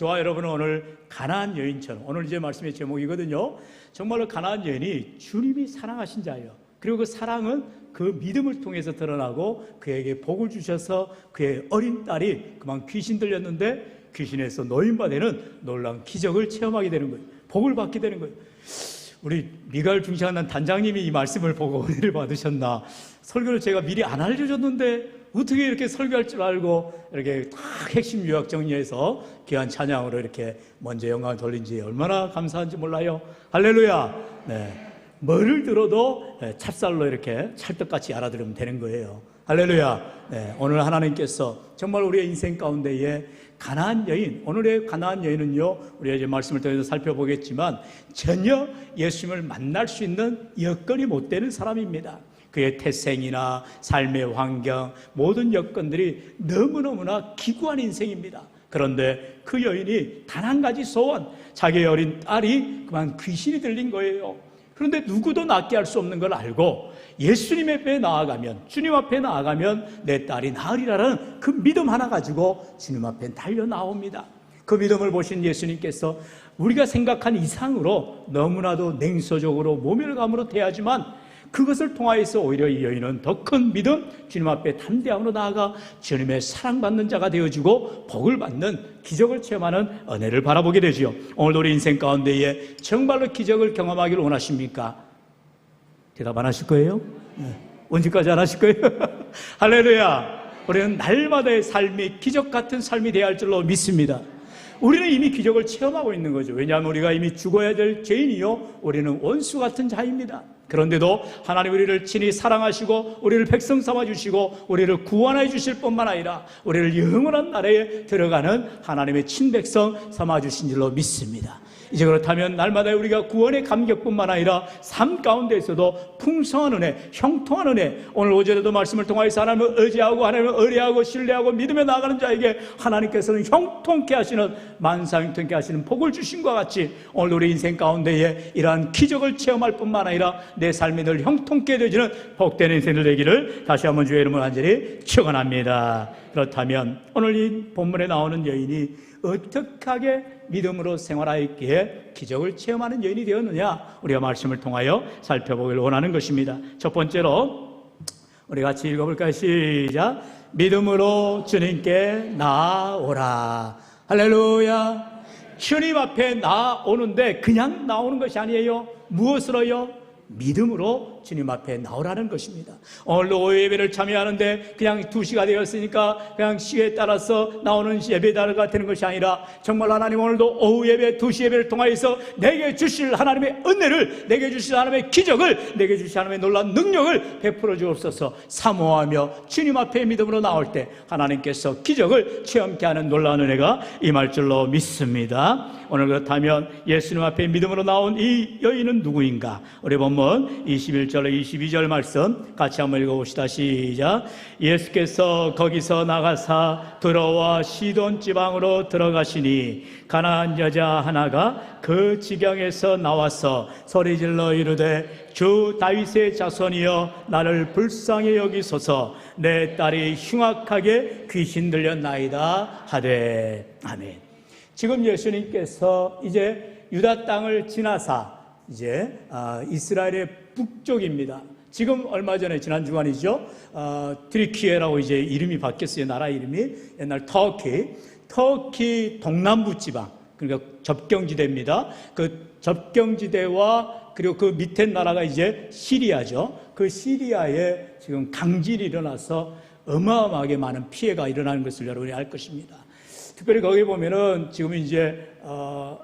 저와 여러분은 오늘 가나안 여인처럼 오늘 이제 말씀의 제목이거든요. 정말로 가나안 여인이 주님이 사랑하신 자예요. 그리고 그 사랑은 그 믿음을 통해서 드러나고 그에게 복을 주셔서 그의 어린 딸이 그만 귀신 들렸는데 귀신에서 노인바 되는 놀라운 기적을 체험하게 되는 거예요. 복을 받게 되는 거예요. 우리 미갈 중시하는 단장님이 이 말씀을 보고 은혜를 받으셨나? 설교를 제가 미리 안 알려줬는데 어떻게 이렇게 설교할 줄 알고 이렇게 딱 핵심 요약 정리해서 귀한 찬양으로 이렇게 먼저 영광을 돌린지 얼마나 감사한지 몰라요. 할렐루야. 네. 뭐를 들어도 네, 찹쌀로 이렇게 찰떡같이 알아들으면 되는 거예요. 할렐루야. 네, 오늘 하나님께서 정말 우리의 인생 가운데에 가나안 여인, 오늘의 가나안 여인은요, 우리가 이제 말씀을 통해서 살펴보겠지만 전혀 예수님을 만날 수 있는 여건이 못 되는 사람입니다. 그의 태생이나 삶의 환경, 모든 여건들이 너무너무나 기구한 인생입니다. 그런데 그 여인이 단 한 가지 소원, 자기의 어린 딸이 그만 귀신이 들린 거예요. 그런데 누구도 낫게 할 수 없는 걸 알고 예수님 앞에 나아가면 주님 앞에 나아가면 내 딸이 나으리라는 그 믿음 하나 가지고 주님 앞에 달려 나옵니다. 그 믿음을 보신 예수님께서 우리가 생각한 이상으로 너무나도 냉소적으로 모멸감으로 대하지만 그것을 통하여서 오히려 이 여인은 더 큰 믿음, 주님 앞에 담대함으로 나아가 주님의 사랑받는 자가 되어지고 복을 받는 기적을 체험하는 은혜를 바라보게 되지요. 오늘 우리 인생 가운데에 정말로 기적을 경험하기를 원하십니까? 대답 안 하실 거예요? 네. 언제까지 안 하실 거예요? 할렐루야! 우리는 날마다의 삶이 기적 같은 삶이 되어야 할 줄로 믿습니다. 우리는 이미 기적을 체험하고 있는 거죠. 왜냐하면 우리가 이미 죽어야 될 죄인이요. 우리는 원수 같은 자입니다. 그런데도 하나님 우리를 친히 사랑하시고 우리를 백성 삼아 주시고 우리를 구원해 주실 뿐만 아니라 우리를 영원한 나라에 들어가는 하나님의 친백성 삼아 주신 줄로 믿습니다. 이제 그렇다면 날마다 우리가 구원의 감격뿐만 아니라 삶 가운데에서도 풍성한 은혜, 형통한 은혜, 오늘 오전에도 말씀을 통하여서 하나님을 의지하고 하나님을 의뢰하고 신뢰하고 믿음에 나가는 자에게 하나님께서는 형통케 하시는 만사 형통케 하시는 복을 주신 것 같이 오늘 우리 인생 가운데에 이러한 기적을 체험할 뿐만 아니라 내 삶이 늘 형통케 되지는 복된 인생을 되기를 다시 한번 주의 이름을 간절히 축원합니다. 그렇다면 오늘 이 본문에 나오는 여인이 어떻게 믿음으로 생활하였기에 기적을 체험하는 여인이 되었느냐 우리가 말씀을 통하여 살펴보길 원하는 것입니다. 첫 번째로 우리 같이 읽어볼까요? 시작. 믿음으로 주님께 나오라. 할렐루야. 주님 앞에 나오는데 그냥 나오는 것이 아니에요. 무엇으로요? 믿음으로 주님 앞에 나오라는 것입니다. 오늘 오후 예배를 참여하는데 그냥 두 시가 되었으니까 그냥 시에 따라서 나오는 예배다가 되는 것이 아니라 정말 하나님 오늘도 오후 예배 두시 예배를 통하여서 내게 주실 하나님의 은혜를 내게 주실 하나님의 기적을 내게 주실 하나님의 놀라운 능력을 베풀어 주옵소서 사모하며 주님 앞에 믿음으로 나올 때 하나님께서 기적을 체험케 하는 놀라운 은혜가 임할 줄로 믿습니다. 오늘 그렇다면 예수님 앞에 믿음으로 나온 이 여인은 누구인가? 우리 본문 21절 22절 말씀 같이 한번 읽어봅시다. 시작. 예수께서 거기서 나가사 들어와 시돈 지방으로 들어가시니 가나안 여자 하나가 그 지경에서 나와서 소리질러 이르되 주 다윗의 자손이여 나를 불쌍히 여기소서 내 딸이 흉악하게 귀신 들렸나이다 하되 아멘. 지금 예수님께서 이제 유다 땅을 지나사 이제 아, 이스라엘의 북쪽입니다. 지금 얼마 전에 지난 주간이죠. 어, 트리키에라고 이제 이름이 바뀌었어요. 나라 이름이 옛날 터키, 터키 동남부 지방 그러니까 접경지대입니다. 그 접경지대와 그리고 그 밑에 나라가 이제 시리아죠. 그 시리아에 지금 강질이 일어나서 어마어마하게 많은 피해가 일어나는 것을 여러분이 알 것입니다. 특별히 거기 보면은 지금 이제 어,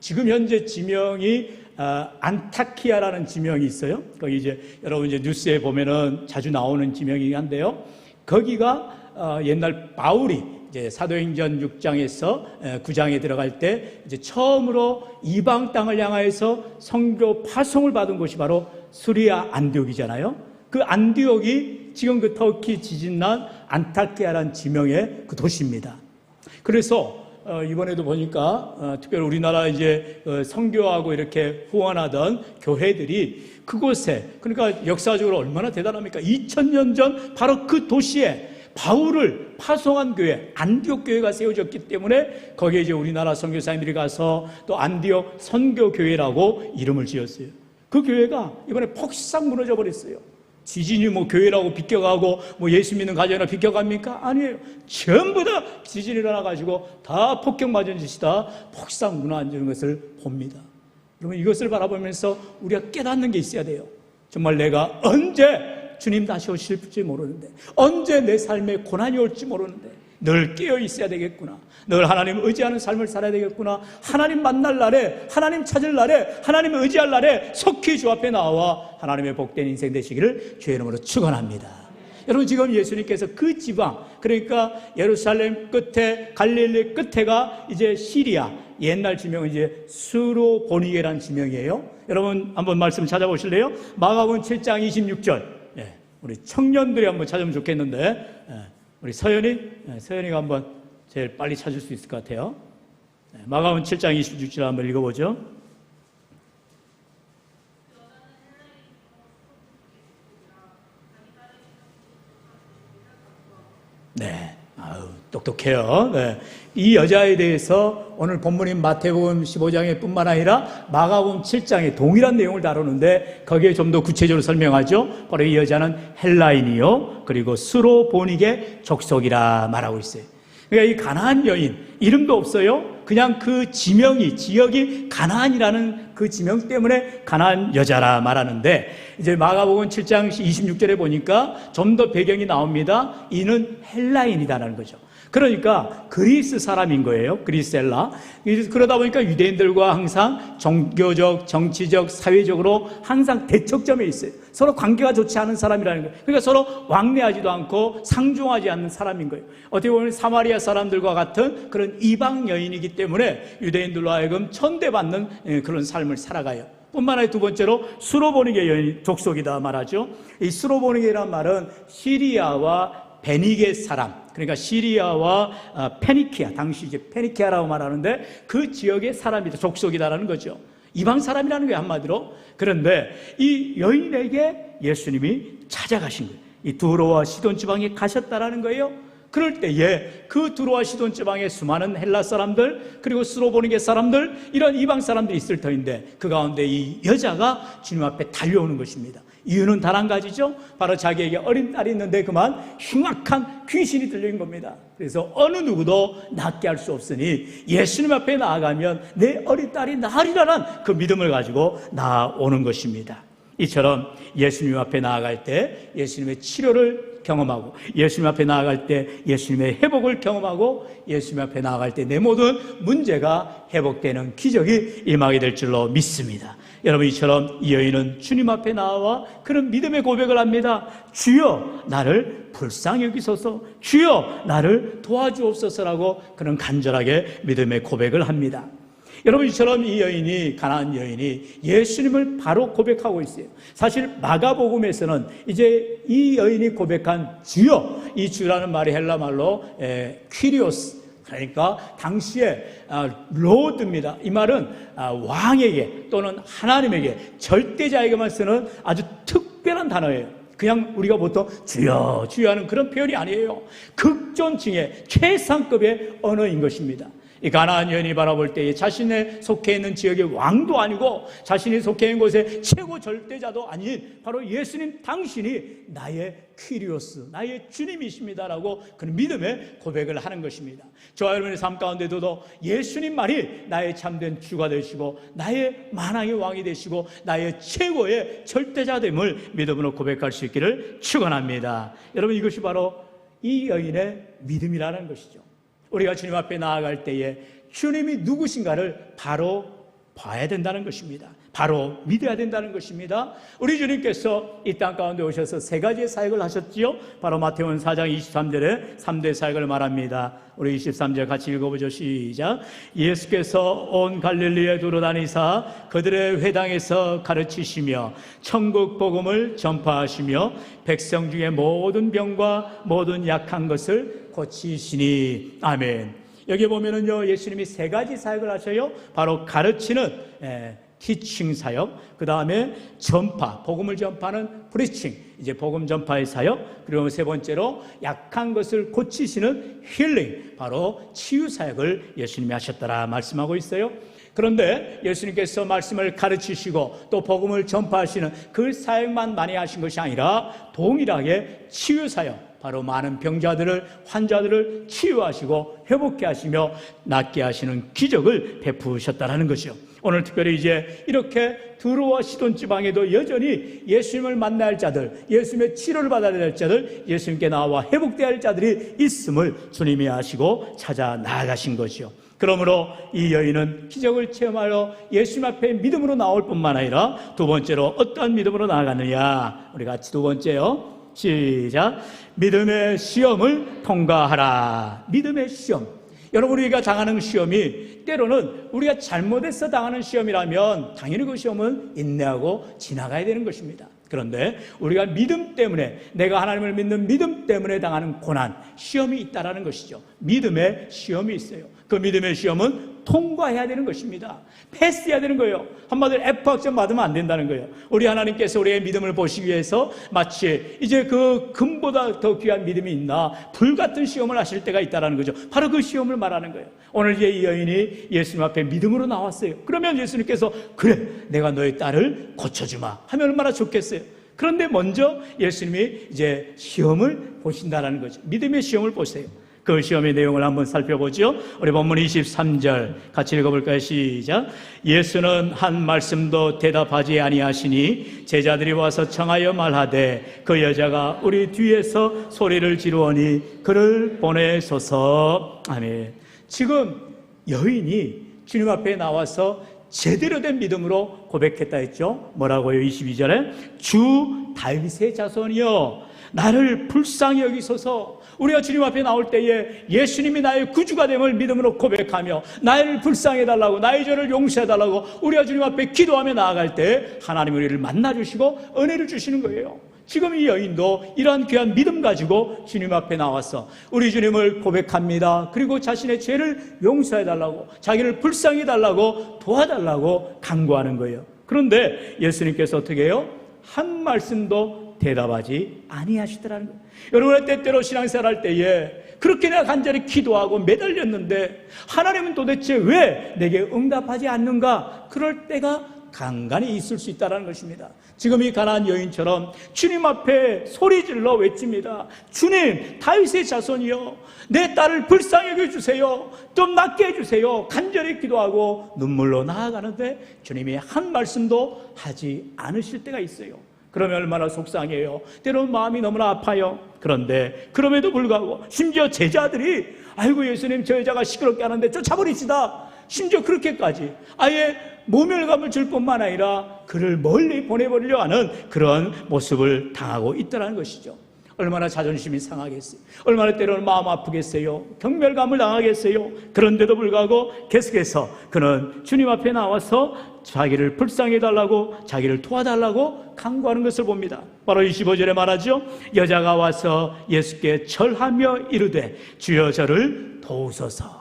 지금 현재 지명이 어, 안타키아라는 지명이 있어요. 거기 이제 여러분 이제 뉴스에 보면은 자주 나오는 지명이긴 한데요. 거기가 어, 옛날 바울이 이제 사도행전 6장에서 9장에 들어갈 때 이제 처음으로 이방 땅을 향하여서 성교 파송을 받은 곳이 바로 수리아 안디옥이잖아요. 그 안디옥이 지금 그 터키 지진 난 안타키아라는 지명의 그 도시입니다. 그래서 어, 이번에도 보니까 어, 특별히 우리나라 이제 어, 성교하고 이렇게 후원하던 교회들이 그곳에 그러니까 역사적으로 얼마나 대단합니까? 2000년 전 바로 그 도시에 바울을 파송한 교회 안디옥 교회가 세워졌기 때문에 거기에 이제 우리나라 선교사님들이 가서 또 안디옥 선교 교회라고 이름을 지었어요. 그 교회가 이번에 폭삭 무너져 버렸어요. 지진이 뭐 교회라고 비껴가고 뭐 예수 믿는 가정이나 비껴갑니까? 아니에요. 전부 다 지진이 일어나가지고 다 폭격 맞은 짓이다 폭삭 무너지는 것을 봅니다. 여러분 이것을 바라보면서 우리가 깨닫는 게 있어야 돼요. 정말 내가 언제 주님 다시 오실지 모르는데 언제 내 삶에 고난이 올지 모르는데 늘 깨어 있어야 되겠구나. 늘 하나님 의지하는 삶을 살아야 되겠구나. 하나님 만날 날에 하나님 찾을 날에 하나님 의지할 날에 속히 주 앞에 나와 하나님의 복된 인생 되시기를 주의 이름으로 축원합니다. 여러분 지금 예수님께서 그 지방 그러니까 예루살렘 끝에 갈릴리 끝에가 이제 시리아 옛날 지명은 이제 수로 보니게라는 지명이에요. 여러분 한번 말씀 찾아보실래요? 마가복음 7장 26절. 예, 우리 청년들이 한번 찾으면 좋겠는데 예, 우리 서연이 예, 서연이가 한번 제일 빨리 찾을 수 있을 것 같아요. 예, 마가복음 7장 26절 한번 읽어보죠. 네. 아우, 똑똑해요. 네. 이 여자에 대해서 오늘 본문인 마태복음 15장에 뿐만 아니라 마가복음 7장에 동일한 내용을 다루는데 거기에 좀 더 구체적으로 설명하죠. 바로 이 여자는 헬라인이요. 그리고 수로보닉의 족속이라 말하고 있어요. 그러니까 이 가나안 여인 이름도 없어요. 그냥 그 지명이 지역이 가나안이라는 그 지명 때문에 가나안 여자라 말하는데 이제 마가복음 7장 26절에 보니까 좀 더 배경이 나옵니다. 이는 헬라인이다라는 거죠. 그러니까 그리스 사람인 거예요. 그리스엘라. 그러다 보니까 유대인들과 항상 종교적, 정치적, 사회적으로 항상 대척점에 있어요. 서로 관계가 좋지 않은 사람이라는 거예요. 그러니까 서로 왕래하지도 않고 상종하지 않는 사람인 거예요. 어떻게 보면 사마리아 사람들과 같은 그런 이방 여인이기 때문에 유대인들로 하여금 천대받는 예, 그런 삶을 살아가요. 뿐만 아니라 두 번째로 수로보니게 여인 족속이다 말하죠. 이 수로보니게란 말은 시리아와 베니게 사람, 그러니까 시리아와 어, 페니키아, 당시 이제 페니키아라고 말하는데 그 지역의 사람이다, 족속이다라는 거죠. 이방 사람이라는 게 한마디로. 그런데 이 여인에게 예수님이 찾아가신 거예요. 이 두로와 시돈 지방에 가셨다라는 거예요. 그럴 때에 그 두로와 시돈 지방의 수많은 헬라 사람들 그리고 스로보니게 사람들 이런 이방 사람들이 있을 터인데 그 가운데 이 여자가 주님 앞에 달려오는 것입니다. 이유는 단 한 가지죠. 바로 자기에게 어린 딸이 있는데 그만 흉악한 귀신이 들린 겁니다. 그래서 어느 누구도 낫게 할 수 없으니 예수님 앞에 나아가면 내 어린 딸이 나으리라는 그 믿음을 가지고 나오는 것입니다. 이처럼 예수님 앞에 나아갈 때 예수님의 치료를 경험하고 예수님 앞에 나아갈 때 예수님의 회복을 경험하고 예수님 앞에 나아갈 때 내 모든 문제가 회복되는 기적이 임하게 될 줄로 믿습니다. 여러분 이처럼 이 여인은 주님 앞에 나와 그런 믿음의 고백을 합니다. 주여 나를 불쌍히 여기소서 주여 나를 도와주옵소서라고 그런 간절하게 믿음의 고백을 합니다. 여러분 이처럼 이 여인이 가나안 여인이 예수님을 바로 고백하고 있어요. 사실 마가복음에서는 이제 이 여인이 고백한 주여 이 주라는 말이 헬라 말로 퀴리오스 그러니까 당시에 아, 로드입니다. 이 말은 아, 왕에게 또는 하나님에게 절대자에게만 쓰는 아주 특별한 단어예요. 그냥 우리가 보통 주여 주여 하는 그런 표현이 아니에요. 극존칭의 최상급의 언어인 것입니다. 이 가나안 여인이 바라볼 때에 자신의 속해 있는 지역의 왕도 아니고 자신이 속해 있는 곳의 최고 절대자도 아닌 바로 예수님 당신이 나의 퀴리오스, 나의 주님이십니다라고 그런 믿음의 고백을 하는 것입니다. 저와 여러분의 삶 가운데도 예수님만이 나의 참된 주가 되시고 나의 만왕의 왕이 되시고 나의 최고의 절대자됨을 믿음으로 고백할 수 있기를 축원합니다. 여러분 이것이 바로 이 여인의 믿음이라는 것이죠. 우리가 주님 앞에 나아갈 때에 주님이 누구신가를 바로 봐야 된다는 것입니다. 바로 믿어야 된다는 것입니다. 우리 주님께서 이 땅 가운데 오셔서 세 가지의 사역을 하셨지요. 바로 마태원 4장 23절에 3대 사역을 말합니다. 우리 23절 같이 읽어보죠. 시작. 예수께서 온 갈릴리에 두루다니사 그들의 회당에서 가르치시며 천국 복음을 전파하시며 백성 중에 모든 병과 모든 약한 것을 고치시니 아멘. 여기 보면은요 예수님이 세 가지 사역을 하셔요. 바로 가르치는 에, 티칭 사역, 그 다음에 전파, 복음을 전파하는 프리칭, 이제 복음 전파의 사역, 그리고 세 번째로 약한 것을 고치시는 힐링, 바로 치유 사역을 예수님이 하셨다라 말씀하고 있어요. 그런데 예수님께서 말씀을 가르치시고 또 복음을 전파하시는 그 사역만 많이 하신 것이 아니라 동일하게 치유 사역, 바로 많은 병자들을 환자들을 치유하시고 회복케 하시며 낫게 하시는 기적을 베푸셨다라는 것이요. 오늘 특별히 이제 이렇게 두로와 시돈 지방에도 여전히 예수님을 할 자들, 예수님의 치료를 받아야 할 자들, 예수님께 나와 회복돼야 할 자들이 있음을 주님이 아시고 찾아 나아가신 것이요. 그러므로 이 여인은 기적을 체험하여 예수님 앞에 믿음으로 나올 뿐만 아니라 두 번째로 어떠한 믿음으로 나아가느냐. 우리 같이 두 번째요. 시작. 믿음의 시험을 통과하라. 믿음의 시험. 여러분 우리가 당하는 시험이 때로는 우리가 잘못해서 당하는 시험이라면 당연히 그 시험은 인내하고 지나가야 되는 것입니다. 그런데 우리가 믿음 때문에 내가 하나님을 믿는 믿음 때문에 당하는 고난, 시험이 있다라는 것이죠. 믿음의 시험이 있어요. 그 믿음의 시험은 통과해야 되는 것입니다. 패스해야 되는 거예요. 한마디로 F 학점 받으면 안 된다는 거예요. 우리 하나님께서 우리의 믿음을 보시기 위해서 마치 이제 그 금보다 더 귀한 믿음이 있나 불같은 시험을 하실 때가 있다라는 거죠. 바로 그 시험을 말하는 거예요. 오늘 이제 이 여인이 예수님 앞에 믿음으로 나왔어요. 그러면 예수님께서 그래 내가 너의 딸을 고쳐주마 하면 얼마나 좋겠어요. 그런데 먼저 예수님이 이제 시험을 보신다라는 거죠. 믿음의 시험을 보세요. 그 시험의 내용을 한번 살펴보죠. 우리 본문 23절 같이 읽어볼까요? 시작. 예수는 한 말씀도 대답하지 아니하시니 제자들이 와서 청하여 말하되 그 여자가 우리 뒤에서 소리를 지르오니 그를 보내소서. 아멘. 지금 여인이 주님 앞에 나와서 제대로 된 믿음으로 고백했다 했죠. 뭐라고요? 22절에 주 다윗의 자손이여 나를 불쌍히 여기소서 우리가 주님 앞에 나올 때에 예수님이 나의 구주가 됨을 믿음으로 고백하며 나를 불쌍해 달라고 나의 죄를 용서해 달라고 우리가 주님 앞에 기도하며 나아갈 때 하나님 우리를 만나 주시고 은혜를 주시는 거예요. 지금 이 여인도 이러한 귀한 믿음 가지고 주님 앞에 나와서 우리 주님을 고백합니다. 그리고 자신의 죄를 용서해 달라고 자기를 불쌍히 달라고 도와달라고 간구하는 거예요. 그런데 예수님께서 어떻게 해요? 한 말씀도 대답하지 아니하시더라는 거예요. 여러분의 때때로 신앙생활 할 때에 그렇게 내가 간절히 기도하고 매달렸는데 하나님은 도대체 왜 내게 응답하지 않는가? 그럴 때가 간간히 있을 수 있다는 것입니다. 지금 이 가난한 여인처럼 주님 앞에 소리질러 외칩니다. 주님, 다윗의 자손이여, 내 딸을 불쌍히 여겨주세요. 좀 낫게 해주세요. 간절히 기도하고 눈물로 나아가는데 주님이 한 말씀도 하지 않으실 때가 있어요. 그러면 얼마나 속상해요. 때로는 마음이 너무나 아파요. 그런데 그럼에도 불구하고 심지어 제자들이 아이고 예수님 저 여자가 시끄럽게 하는데 쫓아버리시다. 심지어 그렇게까지 아예 모멸감을 줄 뿐만 아니라 그를 멀리 보내버리려 하는 그런 모습을 당하고 있다는 것이죠. 얼마나 자존심이 상하겠어요. 얼마나 때로는 마음 아프겠어요. 경멸감을 당하겠어요. 그런데도 불구하고 계속해서 그는 주님 앞에 나와서 자기를 불쌍해 달라고 자기를 도와달라고 강구하는 것을 봅니다. 바로 25절에 말하죠. 여자가 와서 예수께 절하며 이르되 주여 저를 도우소서.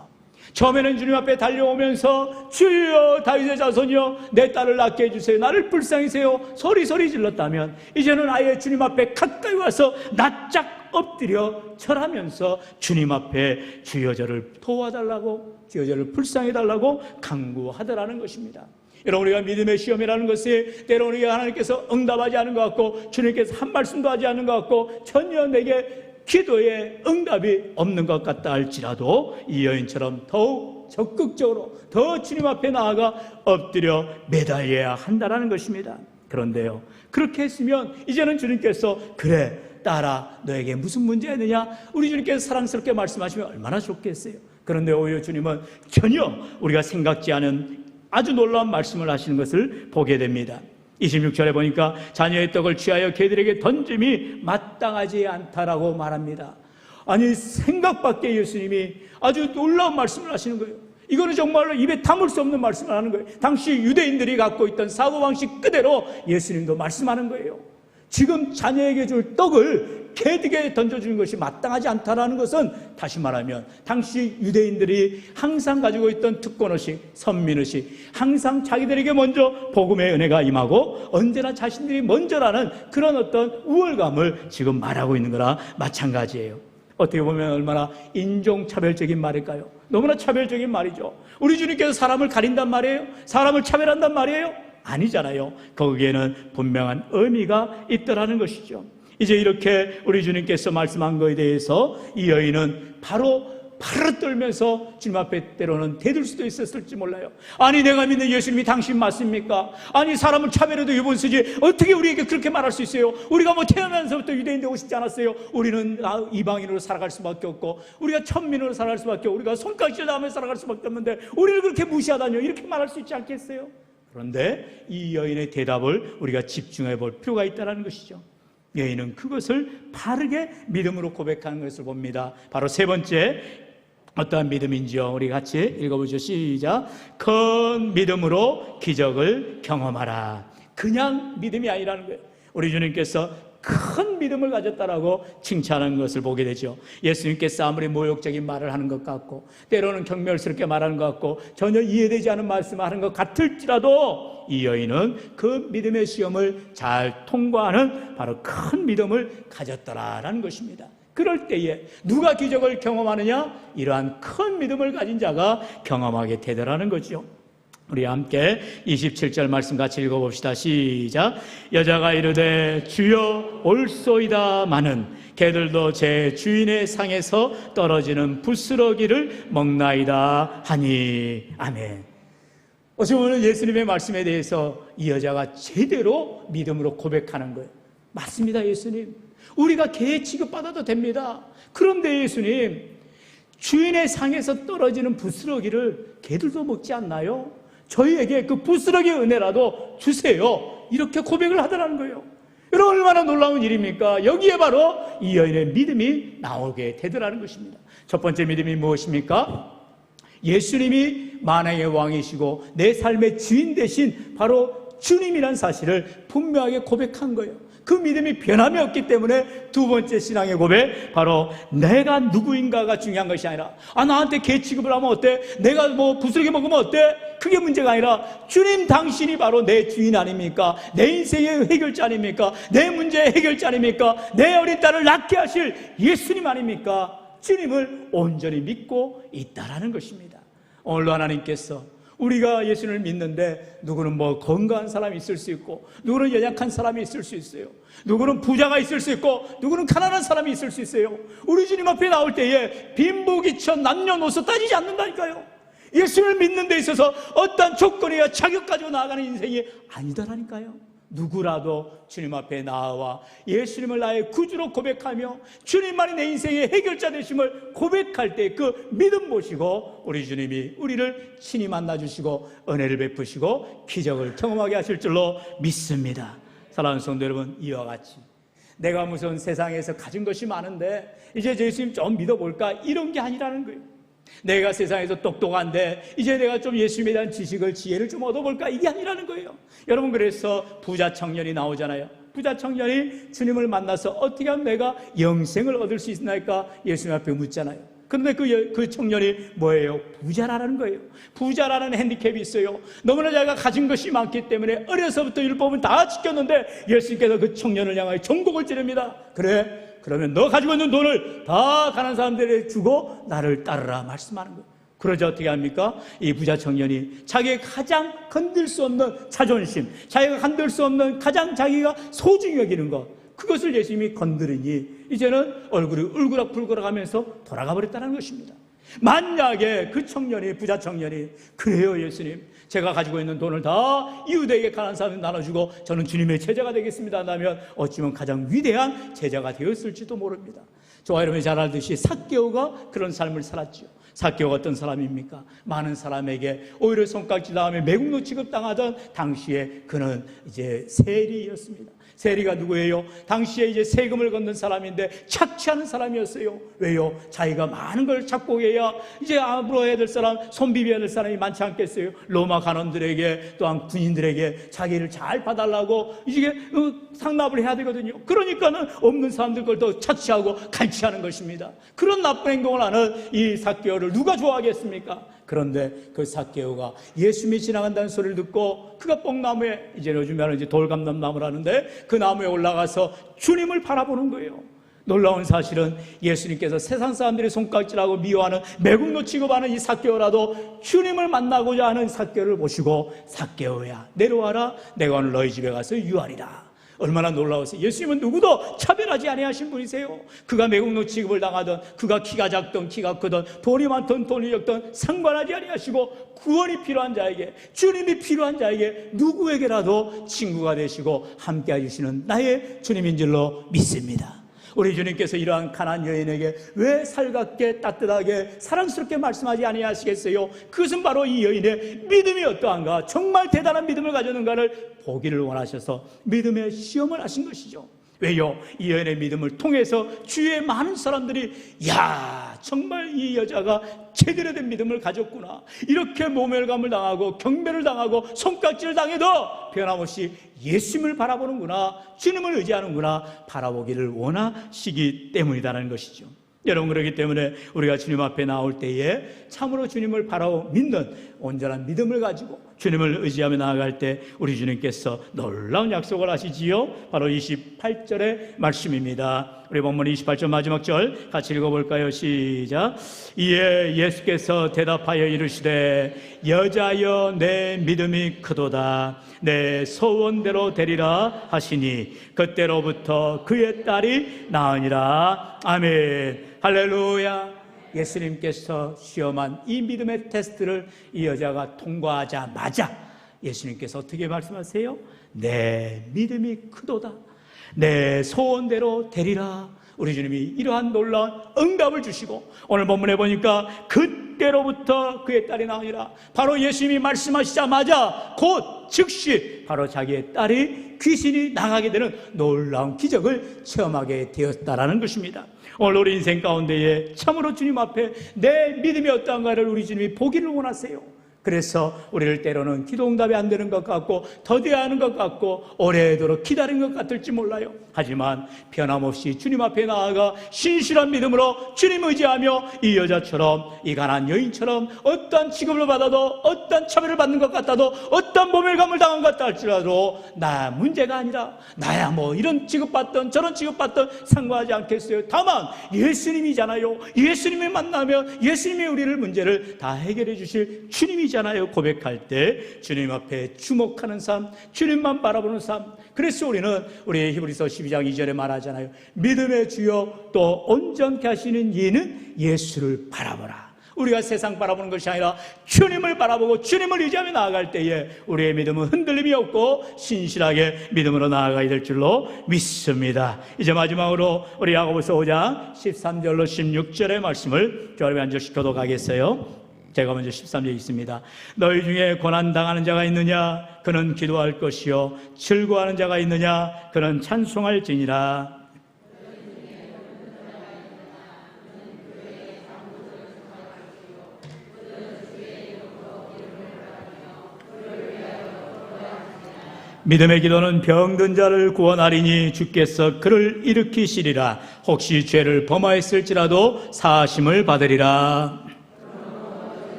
처음에는 주님 앞에 달려오면서 주여 다윗의 자손이여 내 딸을 낳게 해주세요. 나를 불쌍히세요. 소리 소리 질렀다면 이제는 아예 주님 앞에 가까이 와서 납작 엎드려 절하면서 주님 앞에 주여 저를 도와달라고 주여 저를 불쌍해달라고 강구하더라는 것입니다. 여러분 우리가 믿음의 시험이라는 것이 때로 우리가 하나님께서 응답하지 않은 것 같고 주님께서 한 말씀도 하지 않은 것 같고 전혀 내게 기도에 응답이 없는 것 같다 할지라도 이 여인처럼 더욱 적극적으로 더 주님 앞에 나아가 엎드려 매달려야 한다라는 것입니다. 그런데요. 그렇게 했으면 이제는 주님께서 그래 딸아 너에게 무슨 문제가 있느냐 우리 주님께서 사랑스럽게 말씀하시면 얼마나 좋겠어요. 그런데 오히려 주님은 전혀 우리가 생각지 않은 아주 놀라운 말씀을 하시는 것을 보게 됩니다. 26절에 보니까 자녀의 떡을 취하여 개들에게 던짐이 마땅하지 않다라고 말합니다. 아니 생각 밖에 예수님이 아주 놀라운 말씀을 하시는 거예요. 이거는 정말로 입에 담을 수 없는 말씀을 하는 거예요. 당시 유대인들이 갖고 있던 사고방식 그대로 예수님도 말씀하는 거예요. 지금 자녀에게 줄 떡을 개득에 던져주는 것이 마땅하지 않다라는 것은 다시 말하면 당시 유대인들이 항상 가지고 있던 특권의식, 선민의식, 항상 자기들에게 먼저 복음의 은혜가 임하고 언제나 자신들이 먼저라는 그런 어떤 우월감을 지금 말하고 있는 거나 마찬가지예요. 어떻게 보면 얼마나 인종차별적인 말일까요? 너무나 차별적인 말이죠. 우리 주님께서 사람을 가린단 말이에요? 사람을 차별한단 말이에요? 아니잖아요. 거기에는 분명한 의미가 있더라는 것이죠. 이제 이렇게 우리 주님께서 말씀한 것에 대해서 이 여인은 바로 바로 떨면서 주님 앞에 때로는 대들 수도 있었을지 몰라요. 아니 내가 믿는 예수님이 당신 맞습니까? 아니 사람을 차별해도 이번 쓰지 어떻게 우리에게 그렇게 말할 수 있어요? 우리가 뭐 태어나면서부터 유대인 되고 싶지 않았어요. 우리는 아, 이방인으로 살아갈 수밖에 없고 우리가 천민으로 살아갈 수밖에 없고 우리가 손가락질 하며 살아갈 수밖에 없는데 우리를 그렇게 무시하다뇨 이렇게 말할 수 있지 않겠어요? 그런데 이 여인의 대답을 우리가 집중해 볼 필요가 있다는 것이죠. 여인은 그것을 바르게 믿음으로 고백하는 것을 봅니다. 바로 세 번째 어떠한 믿음인지요? 우리 같이 읽어보죠. 시작. 큰 믿음으로 기적을 경험하라. 그냥 믿음이 아니라는 거예요. 우리 주님께서 큰 믿음을 가졌다라고 칭찬하는 것을 보게 되죠. 예수님께서 아무리 모욕적인 말을 하는 것 같고, 때로는 경멸스럽게 말하는 것 같고, 전혀 이해되지 않은 말씀을 하는 것 같을지라도 이 여인은 그 믿음의 시험을 잘 통과하는 바로 큰 믿음을 가졌더라라는 것입니다. 그럴 때에 누가 기적을 경험하느냐? 이러한 큰 믿음을 가진 자가 경험하게 되더라는 거죠. 우리 함께 27절 말씀 같이 읽어봅시다. 시작. 여자가 이르되 주여 올소이다마는 개들도 제 주인의 상에서 떨어지는 부스러기를 먹나이다 하니 아멘. 어찌 보면 예수님의 말씀에 대해서 이 여자가 제대로 믿음으로 고백하는 거예요. 맞습니다, 예수님. 우리가 개 취급받아도 됩니다. 그런데 예수님, 주인의 상에서 떨어지는 부스러기를 개들도 먹지 않나요? 저희에게 그 부스러기의 은혜라도 주세요. 이렇게 고백을 하더라는 거예요. 여러분 얼마나 놀라운 일입니까? 여기에 바로 이 여인의 믿음이 나오게 되더라는 것입니다. 첫 번째 믿음이 무엇입니까? 예수님이 만왕의 왕이시고 내 삶의 주인 대신 바로 주님이란 사실을 분명하게 고백한 거예요. 그 믿음이 변함이 없기 때문에 두 번째 신앙의 고백 바로 내가 누구인가가 중요한 것이 아니라 아 나한테 개 취급을 하면 어때? 내가 뭐 부스러기 먹으면 어때? 그게 문제가 아니라 주님 당신이 바로 내 주인 아닙니까? 내 인생의 해결자 아닙니까? 내 문제의 해결자 아닙니까? 내 어린 딸을 낳게 하실 예수님 아닙니까? 주님을 온전히 믿고 있다라는 것입니다. 오늘도 하나님께서 우리가 예수님을 믿는데 누구는 뭐 건강한 사람이 있을 수 있고 누구는 연약한 사람이 있을 수 있어요. 누구는 부자가 있을 수 있고 누구는 가난한 사람이 있을 수 있어요. 우리 주님 앞에 나올 때에 빈부귀천 남녀노소 따지지 않는다니까요. 예수를 믿는 데 있어서 어떤 조건이야 자격 가지고 나아가는 인생이 아니다라니까요. 누구라도 주님 앞에 나와 예수님을 나의 구주로 고백하며 주님만이 내 인생의 해결자 되심을 고백할 때 그 믿음 보시고 우리 주님이 우리를 친히 만나 주시고 은혜를 베푸시고 기적을 경험하게 하실 줄로 믿습니다. 사랑하는 성도 여러분, 이와 같이 내가 무슨 세상에서 가진 것이 많은데 이제 예수님 좀 믿어볼까 이런 게 아니라는 거예요. 내가 세상에서 똑똑한데 이제 내가 좀 예수님에 대한 지식을 지혜를 좀 얻어볼까 이게 아니라는 거예요. 여러분 그래서 부자 청년이 나오잖아요. 부자 청년이 주님을 만나서 어떻게 하면 내가 영생을 얻을 수 있나이까 예수님 앞에 묻잖아요. 그런데 그, 여- 그 청년이 뭐예요? 부자라는 거예요. 부자라는 핸디캡이 있어요. 너무나 자기가 가진 것이 많기 때문에 어려서부터 율법은 다 지켰는데 예수님께서 그 청년을 향하여 전곡을 찌릅니다. 그래, 그러면 너 가지고 있는 돈을 다 가난 사람들에게 주고 나를 따르라 말씀하는 거예요. 그러자 어떻게 합니까? 이 부자 청년이 자기의 가장 건들 수 없는 자존심, 자기가 건들 수 없는 가장 자기가 소중히 여기는 것, 그것을 예수님이 건드리니 이제는 얼굴이 울그락불그락 하면서 돌아가 버렸다는 것입니다. 만약에 그 청년이, 부자 청년이, 그래요, 예수님. 제가 가지고 있는 돈을 다 이웃에게 가난 사람에 나눠주고 저는 주님의 제자가 되겠습니다. 하면 어찌면 가장 위대한 제자가 되었을지도 모릅니다. 저와 여러분이 잘 알듯이 사개오가 그런 삶을 살았죠. 사개오가 어떤 사람입니까? 많은 사람에게 오히려 손깍지 다음에 매국노 취급당하던 당시에 그는 이제 세리였습니다. 세리가 누구예요? 당시에 이제 세금을 걷는 사람인데 착취하는 사람이었어요. 왜요? 자기가 많은 걸 착복해야 이제 아무로해야 될 사람, 손비벼야 될 사람이 많지 않겠어요? 로마 간원들에게 또한 군인들에게 자기를 잘 봐달라고 이게 어, 상납을 해야 되거든요. 그러니까는 없는 사람들 걸 더 착취하고 갈취하는 것입니다. 그런 나쁜 행동을 하는 이 사개오를 누가 좋아하겠습니까? 그런데 그 사개오가 예수님이 지나간다는 소리를 듣고 그가 뽕나무에 이제 요즘에는 이제 돌감남 나무를 하는데 그 나무에 올라가서 주님을 바라보는 거예요. 놀라운 사실은 예수님께서 세상 사람들이 손깍지라고 미워하는 매국노 취급하는 이 사개오라도 주님을 만나고자 하는 사개오를 보시고 사개오야 내려와라 내가 오늘 너희 집에 가서 유하리라 얼마나 놀라우세요. 예수님은 누구도 차별하지 아니하신 분이세요. 그가 매국노 취급을 당하던 그가 키가 작던 키가 크던 돈이 많던 돈이 적던 상관하지 아니하시고 구원이 필요한 자에게 주님이 필요한 자에게 누구에게라도 친구가 되시고 함께 해주시는 나의 주님인 줄로 믿습니다. 우리 주님께서 이러한 가난 여인에게 왜 살갑게 따뜻하게 사랑스럽게 말씀하지 아니하시겠어요? 그것은 바로 이 여인의 믿음이 어떠한가 정말 대단한 믿음을 가졌는가를 보기를 원하셔서 믿음의 시험을 하신 것이죠. 왜요? 이 여인의 믿음을 통해서 주위의 많은 사람들이 야 정말 이 여자가 제대로 된 믿음을 가졌구나 이렇게 모멸감을 당하고 경배를 당하고 손깍지를 당해도 변함없이 예수님을 바라보는구나 주님을 의지하는구나 바라보기를 원하시기 때문이다라는 것이죠. 여러분 그렇기 때문에 우리가 주님 앞에 나올 때에 참으로 주님을 바라고 믿는 온전한 믿음을 가지고 주님을 의지하며 나아갈 때 우리 주님께서 놀라운 약속을 하시지요. 바로 28절의 말씀입니다. 우리 본문 28절 마지막 절 같이 읽어볼까요? 시작. 이에 예수께서 대답하여 이르시되 여자여 내 믿음이 크도다. 내 소원대로 되리라 하시니 그때로부터 그의 딸이 나으니라. 아멘. 할렐루야. 예수님께서 시험한 이 믿음의 테스트를 이 여자가 통과하자마자 예수님께서 어떻게 말씀하세요? 내 믿음이 크도다. 내 소원대로 되리라. 우리 주님이 이러한 놀라운 응답을 주시고 오늘 본문에 보니까 그 때로부터 그의 딸이 나오니라. 바로 예수님이 말씀하시자마자 곧 즉시 바로 자기의 딸이 귀신이 나가게 되는 놀라운 기적을 체험하게 되었다라는 것입니다. 오늘 우리 인생 가운데에 참으로 주님 앞에 내 믿음이 어떠한가를 우리 주님이 보기를 원하세요. 그래서 우리를 때로는 기도 응답이 안 되는 것 같고 더뎌야 하는 것 같고 오래도록 기다린 것 같을지 몰라요. 하지만 변함없이 주님 앞에 나아가 신실한 믿음으로 주님 의지하며 이 여자처럼 이 가난 여인처럼 어떠한 취급을 받아도 어떠한 차별을 받는 것 같아도 어떠한 모멸감을 당한 것 같다 할지라도 나 문제가 아니라 나야 뭐 이런 취급받던 저런 취급받던 상관하지 않겠어요. 다만 예수님이잖아요. 예수님을 만나면 예수님이 우리를 문제를 다 해결해 주실 주님이잖아요. 고백할 때 주님 앞에 주목하는 삶, 주님만 바라보는 삶. 그래서 우리는 우리 히브리서 12장 2절에 말하잖아요. 믿음의 주요 또 온전케 하시는 이는 예수를 바라보라. 우리가 세상 바라보는 것이 아니라 주님을 바라보고 주님을 의지하며 나아갈 때에 우리의 믿음은 흔들림이 없고 신실하게 믿음으로 나아가야 될 줄로 믿습니다. 이제 마지막으로 우리 야고보서 5장 13절로 16절의 말씀을 교회에 앉으시켜도 가겠어요. 제가 먼저 13절 있습니다. 너희 중에 고난 당하는 자가 있느냐? 그는 기도할 것이요. 즐거워하는 자가 있느냐? 그는 찬송할 지니라. 믿음의 기도는 병든 자를 구원하리니 주께서 그를 일으키시리라. 혹시 죄를 범하였을지라도 사하심을 받으리라.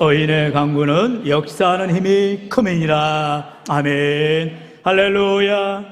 의인의 강구는 역사하는 힘이 크이니라 아멘. 할렐루야.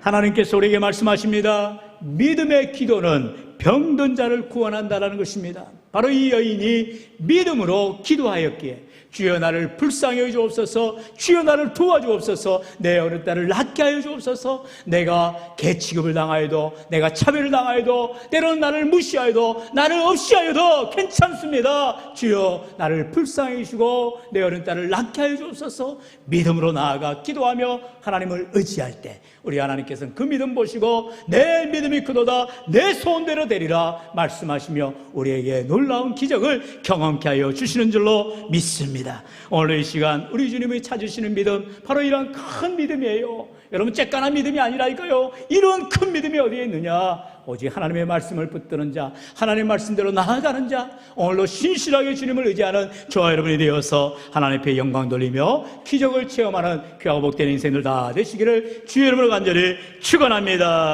하나님께서 우리에게 말씀하십니다. 믿음의 기도는 병든 자를 구원한다라는 것입니다. 바로 이 여인이 믿음으로 기도하였기에 주여 나를 불쌍히 여 주옵소서. 주여 나를 도와주옵소서. 내 어린 딸을 낫게 하여 주옵소서. 내가 개취급을 당하여도 내가 차별을 당하여도 때로는 나를 무시하여도 나를 없이 하여도 괜찮습니다. 주여 나를 불쌍히 여주시고 내 어린 딸을 낫게 하여 주옵소서. 믿음으로 나아가 기도하며 하나님을 의지할 때 우리 하나님께서는 그 믿음 보시고 내 믿음이 크도다. 내 소원대로 되리라 말씀하시며 우리에게 놀라운 기적을 경험케 하여 주시는 줄로 믿습니다 믿습니다. 오늘 이 시간 우리 주님이 찾으시는 믿음 바로 이런 큰 믿음이에요. 여러분 쬐깐한 믿음이 아니라니까요. 이런 큰 믿음이 어디에 있느냐? 오직 하나님의 말씀을 붙드는 자, 하나님의 말씀대로 나아가는 자, 오늘도 신실하게 주님을 의지하는 저와 여러분이 되어서 하나님 앞에 영광 돌리며 기적을 체험하는 귀하고 복된 인생들 다 되시기를 주의 이름으로 간절히 축원합니다.